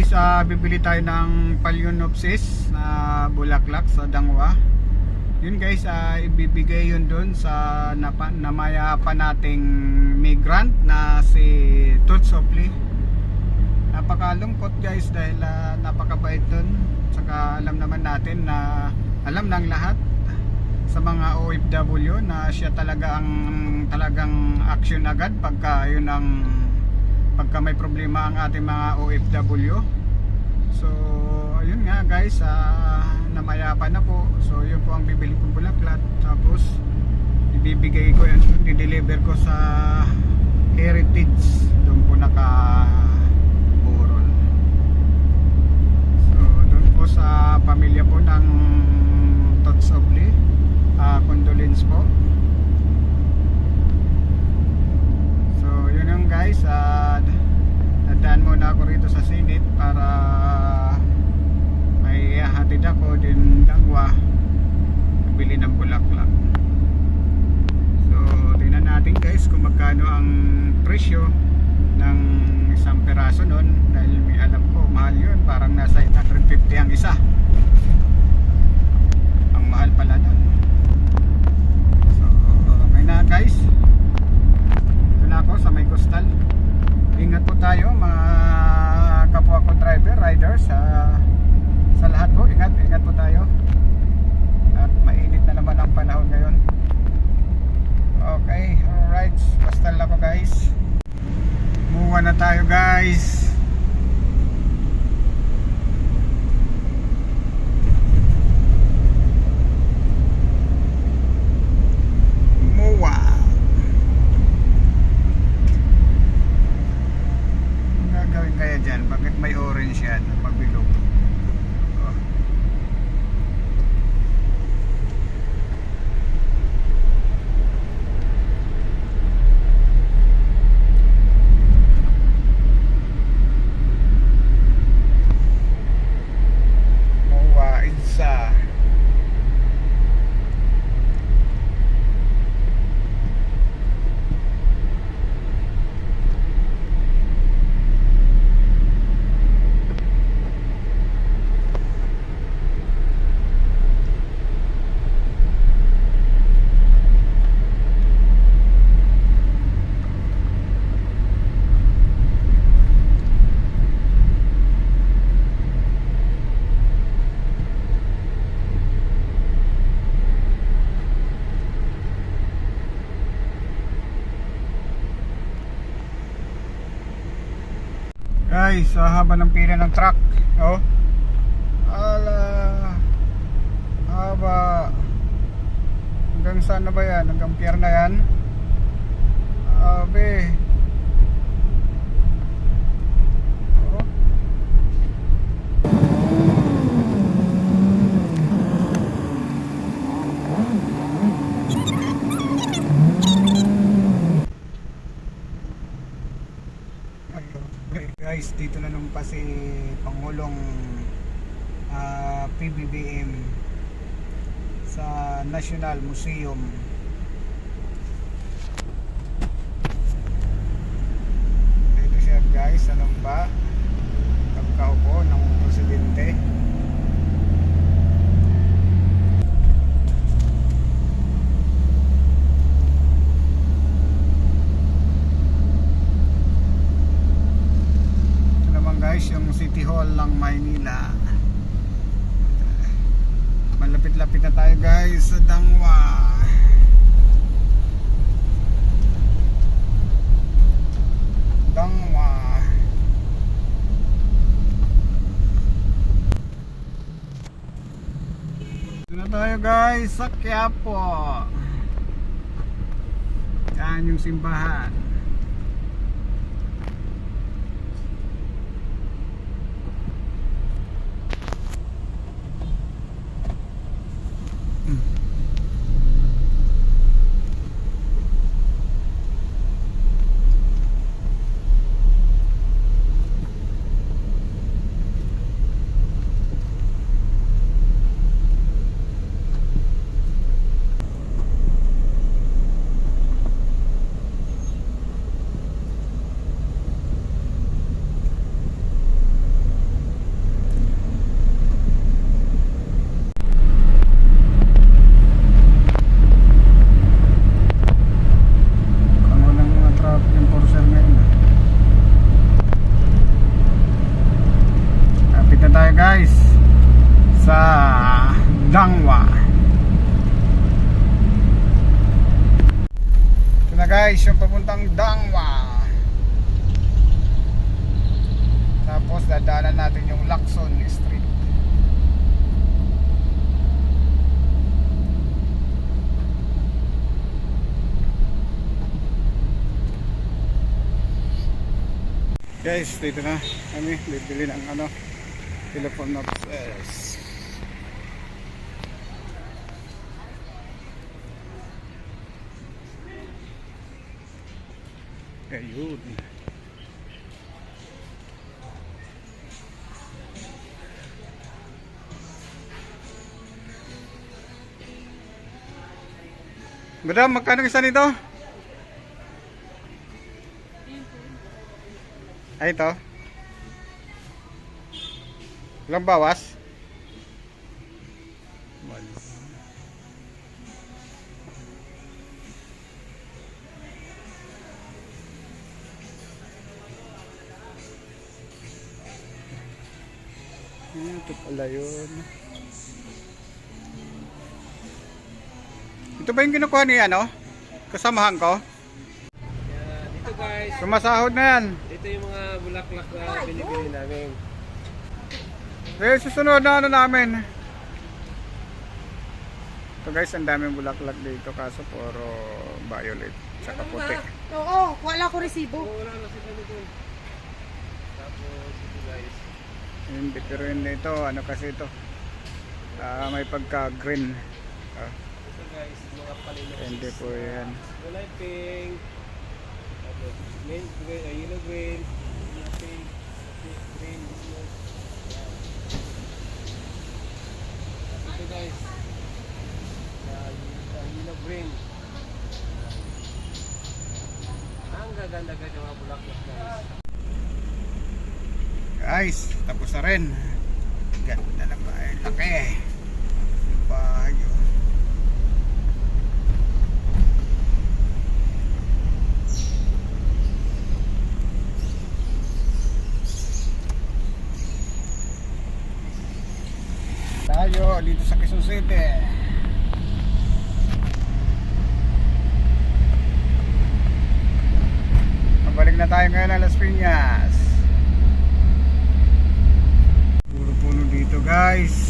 guys, ah, bibili tayo ng Phalaenopsis na bulaklak sa Dangwa. Yun guys, ah, ibibigay yun dun sa napa, namaya pa nating migrant na si Toots Opli. Napakalungkot guys dahil ah, napakabait dun. Saka alam naman natin na alam ng lahat sa mga OFW na siya talaga ang talagang action agad pagka yun ang pagka may problema ang ating mga OFW so ayun nga guys uh, namayapan na po. So yun po ang bibili kong bulaklak. Tapos ibibigay ko yun i-deliver ko sa heritage doon po naka buron so doon po sa pamilya po ng Tots Obli uh, condolence po So yun yung guys at nadaan rito sa Sinit para may hatid ako din dangwa bili ng bulaklak. So tingnan natin guys kung magkano ang presyo ng isang peraso nun. Dahil may alam ko mahal yun. Parang nasa 850 ang isa ang mahal pala nun so may na guys ito na ako sa may coastal ingat po tayo mga kapwa ko driver, riders sa sa lahat po, ingat, ingat po tayo at mainit na naman ang panahon ngayon okay, alright coastal ako guys muwa na tayo guys muwa Ang gagawin kaya dyan? Bakit may orange yan? Pabilog. Oh. Mawa, isa. Guys, sa haba ng pila ng truck. Oh. Ala. Haba. Hanggang saan na ba yan? Hanggang pier na yan? Abe. Oh. Okay, guys, dito na nung pa si Pangulong ah, PBBM sa National Museum. Dito siya guys, anong ba? Pagkaupo ng presidente. Ito naman guys, yung City Hall ng Maynila. Malapit-lapit na tayo guys sa Dangwa. Dangwa. Ito na tayo guys sa Quiapo. Yan yung simbahan. Dangwa ito na guys yung papuntang Dangwa tapos dadaanan natin yung Lacson Street. Guys dito na kami. Bibili ng ano telephone boxes Ayun. Madam, magkano isa nito? Ay, ito. Ilang bawas? Hmm, ito pala yun. Ito ba yung kinukuha ni ano? Kasamahan ko? Yan, dito guys, Sumasahod na yan. dito yung mga bulaklak na binibili namin. Eh, susunod na ano namin. Ito guys, ang daming bulaklak dito kaso puro violet tsaka puti. Oo, wala ko resibo. Oo, wala na sila dito. Tapos ito guys, Hindi, pero hindi ito, ano kasi ito. Ah, may pagka green. Ah, ito guys, mga palino. hindi po yan. Kulay pink. Mint green, uh, yellow green, yellow pink, pink green, yellow. Yan. Tapos ito guys, uh, uh, yellow green. Ang gaganda guys yung mga bulaklak guys. Guys, tapos na rin. Ganda na ba? Eh, laki. Bahay oh. Tayo dito sa Quezon City. Pabalik na tayo ngayon ng Las Piñas. Guys.